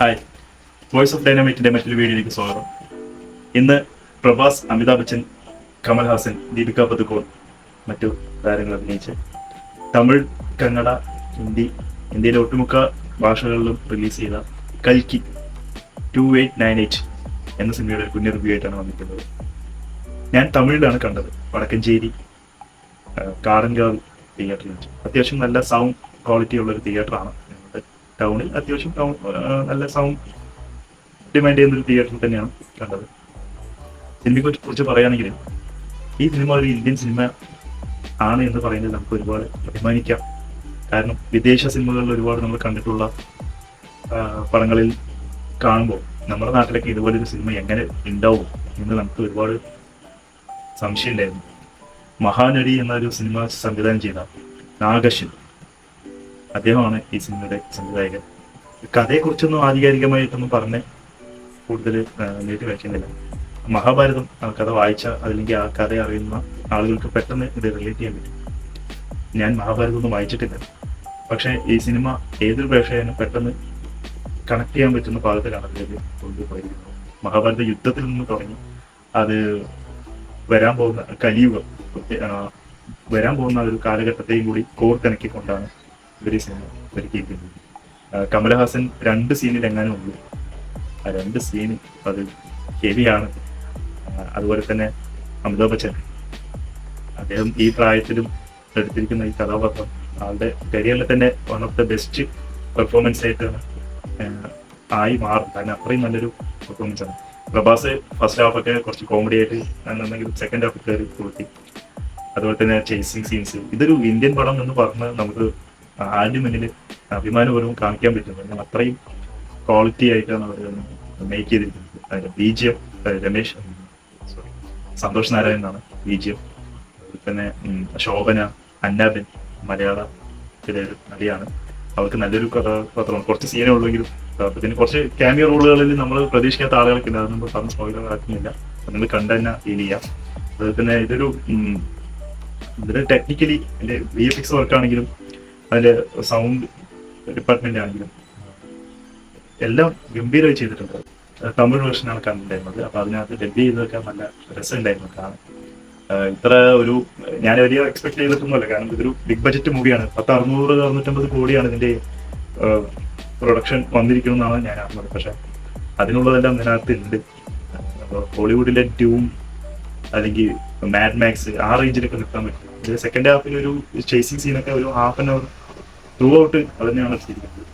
Hi voice of ഡൈനാമൈറ്റിന്റെ മറ്റൊരു വീഡിയോയിലേക്ക് സ്വാഗതം. ഇന്ന് പ്രഭാസ് അമിതാഭ് ബച്ചൻ കമൽഹാസൻ ദീപിക പദുക്കോൺ മറ്റു താരങ്ങൾ അഭിനയിച്ച് തമിഴ് കന്നഡ ഹിന്ദി ഇന്ത്യയിലെ ഒട്ടുമുക്ക ഭാഷകളിലും റിലീസ് ചെയ്ത കൽക്കി ടു എയ്റ്റ് നയൻ എയ്റ്റ് എന്ന സിനിമയുടെ ഒരു കുഞ്ഞു റിവ്യൂ ആയിട്ടാണ് വന്നിട്ടുള്ളത്. ഞാൻ തമിഴിലാണ് കണ്ടത്. വടക്കഞ്ചേരി കാറൻഗാവ് തിയേറ്ററിൽ അത്യാവശ്യം നല്ല സൗണ്ട് ക്വാളിറ്റി ഉള്ള ഒരു തിയേറ്ററാണ് ടൗണിൽ അത്യാവശ്യം ടൗൺ നല്ല സൗണ്ട് ഡിമാൻഡ് ചെയ്യുന്ന ഒരു തിയേറ്ററിൽ തന്നെയാണ് കണ്ടത്. സിനിമയെ കുറിച്ച് പറയുകയാണെങ്കിൽ ഈ സിനിമ ഒരു ഇന്ത്യൻ സിനിമ ആണ് എന്ന് പറയുന്നത് നമുക്ക് ഒരുപാട് അഭിമാനിക്കാം. കാരണം വിദേശ സിനിമകളിൽ ഒരുപാട് നമ്മൾ കണ്ടിട്ടുള്ള പടങ്ങളിൽ കാണുമ്പോൾ നമ്മുടെ നാട്ടിലൊക്കെ ഇതുപോലൊരു സിനിമ എങ്ങനെ ഉണ്ടാവും എന്ന് നമുക്ക് ഒരുപാട് സംശയമുണ്ടായിരുന്നു. മഹാനടി എന്നൊരു സിനിമ സംവിധാനം ചെയ്ത നാഗശ്വൻ അദ്ദേഹമാണ് ഈ സിനിമയുടെ സംവിധായകൻ. കഥയെക്കുറിച്ചൊന്നും ആധികാരികമായിട്ടൊന്നും പറഞ്ഞ് കൂടുതൽ നീട്ടി വയ്ക്കുന്നില്ല മഹാഭാരതം കഥ വായിച്ച അല്ലെങ്കിൽ ആ കഥ അറിയുന്ന ആളുകൾക്ക് പെട്ടെന്ന് ഇത് റിലേറ്റ് ചെയ്യാൻ പറ്റും. ഞാൻ മഹാഭാരതം ഒന്നും വായിച്ചിട്ടില്ല. പക്ഷേ ഈ സിനിമ ഏതൊരു പ്രേക്ഷകനും പെട്ടെന്ന് കണക്ട് ചെയ്യാൻ പറ്റുന്ന പാകത്തിലാണ് അതിലേക്ക് കൊണ്ടുപോയിരിക്കുന്നത്. മഹാഭാരത യുദ്ധത്തിൽ നിന്ന് തുടങ്ങി. അത് വരാൻ പോകുന്ന കലിയുഗം വരാൻ പോകുന്ന ഒരു കാലഘട്ടത്തെയും കൂടി കോർത്തിണക്കിക്കൊണ്ടാണ് ഈ സിനിമ ഒരുക്കിയിരിക്കുന്നത് ആ, കമലഹാസൻ രണ്ട് സീനിൽ എങ്ങാനും ഉള്ളൂ. ആ രണ്ട് സീൻ അത് ഹെവിയാണ് അതുപോലെ തന്നെ അമിതാഭ് ബച്ചൻ. അദ്ദേഹം ഈ പ്രായത്തിലും എടുത്തിരിക്കുന്ന ഈ കഥാപാത്രം ആളുടെ കരിയറിൽ തന്നെ one of the best performance ആയിട്ടാണ് ആ, ആയി മാറും. കാരണം അത്രയും നല്ലൊരു പെർഫോമൻസ് ആണ്. പ്രഭാസ് ഫസ്റ്റ് ഹാഫ് ഒക്കെ കുറച്ച് കോമഡി ആയിട്ട് എന്നുണ്ടെങ്കിലും സെക്കൻഡ് ഹാഫ് കയറി കൊടുത്തി അതുപോലെ തന്നെ ചേസിങ് സീൻസ് ഇതൊരു ഇന്ത്യൻ പടം എന്ന് പറഞ്ഞ് നമുക്ക് ആദ്യം മുന്നിൽ അഭിമാനപൂർവം കാണിക്കാൻ പറ്റുന്നു അത്രയും ക്വാളിറ്റി ആയിട്ടാണ് അവർ മേക്ക് ചെയ്തിരിക്കുന്നത്. അതിന്റെ B G M Ramesh sorry Santhosh Narayan എന്നാണ് ബി ജി എം തന്നെ ശോഭന അന്നാബൻ മലയാള ഒരു നടിയാണ്. അവർക്ക് നല്ലൊരു കഥാപാത്രമാണ്. കുറച്ച് സീനേ ഉള്ളെങ്കിലും പിന്നെ കുറച്ച് ക്യാമിയ റോളുകളിൽ നമ്മൾ പ്രതീക്ഷിക്കാത്ത ആളുകൾക്ക് അത് നമ്മൾ പറഞ്ഞ് സ്പോയിലർ ആക്കുന്നില്ല. നിങ്ങൾ കണ്ടു തന്നെ ഫീൽ ചെയ്യാം. അതുപോലെ തന്നെ ഇതൊരു ഇതിന് ടെക്നിക്കലി എന്റെ വി എഫ് എക്സ് വർക്ക് അതിന്റെ സൗണ്ട് ഡിപ്പാർട്ട്മെന്റ് ആണെങ്കിലും എല്ലാം ഗംഭീരമായി ചെയ്തിട്ടുണ്ട്. തമിഴ് വേർഷനാണ് കണ്ടിട്ടുണ്ടായിരുന്നത് അപ്പൊ അതിനകത്ത് ഡബ് ചെയ്തതൊക്കെ നല്ല രസമുണ്ടായിരുന്നു കാണാൻ ഇത്ര ഒരു ഞാൻ വലിയ എക്സ്പെക്ട് ചെയ്തിട്ടൊന്നുമല്ല. കാരണം ഇതൊരു ബിഗ് ബജറ്റ് മൂവിയാണ് പത്ത് അറുന്നൂറ് അറുന്നൂറ്റമ്പത് കോടിയാണ് ഇതിന്റെ പ്രൊഡക്ഷൻ വന്നിരിക്കുന്നതെന്നാണ് ഞാൻ അറിഞ്ഞത്. പക്ഷെ അതിനുള്ളതെല്ലാം ഇതിനകത്ത് ഉണ്ട് ഹോളിവുഡിലെ ട്യൂം അല്ലെങ്കിൽ മാഡ് മാക്സ് ആ റേഞ്ചിലൊക്കെ നിർത്താൻ പറ്റും. സെക്കൻഡ് ഹാഫിൽ ഒരു ചേസിങ് സീനൊക്കെ ഒരു half an hour through out അത് തന്നെയാണ് ചെയ്തിരിക്കുന്നത്